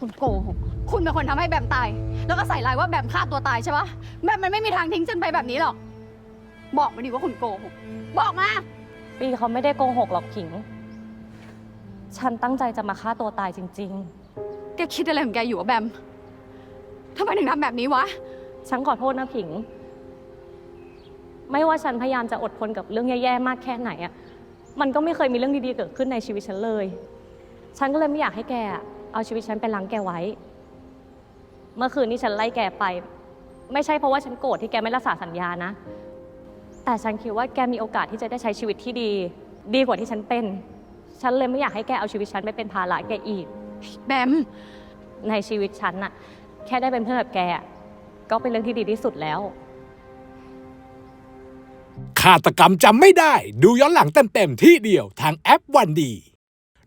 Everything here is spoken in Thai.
คุณโกหกคุณเป็นคนทำให้แบมตาย แล้วก็ใส่ร้ายว่าแบมฆ่าตัวตายใช่ปะแบมมันไม่มีทางทิ้งฉันไปแบบนี้หรอก บอกมาดิว่าคุณโกหก บอกมา ปีเขาไม่ได้โกหกหรอกผิง ฉันตั้งใจจะมาฆ่าตัวตายจริง แกคิดอะไรของแกอยู่วะแบมทำไมถึงทำแบบนี้วะ ๆ ฉันขอโทษนะผิง ไม่ว่าฉันพยายามจะอดทนกับเรื่องแย่ๆมากแค่ไหนอะมันก็ไม่เคยมีเรื่องดีๆเกิดขึ้นในชีวิตฉันเลย ฉันก็เลยไม่อยากให้แกอะ เอาชีวิตฉันไปล้างแกไว้ เมื่อคืนนี้ฉันไล่แกไป ไม่ใช่เพราะว่าฉันโกรธที่แกไม่รักษาสัญญานะ แต่ฉันคิดว่าแกมีโอกาสที่จะได้ใช้ชีวิตที่ดี ดีกว่าที่ฉันเป็น ฉันเลยไม่อยากให้แกเอาชีวิตฉันไปเป็นภาระแกอีก แบม ในชีวิตฉันน่ะ แค่ได้เป็นเพื่อนกับแกอะก็เป็นเรื่องที่ดีที่สุดแล้ว ฆาตกรรมจำไม่ได้ ดูย้อนหลังเต็มๆที่เดียวทางแอปวันดี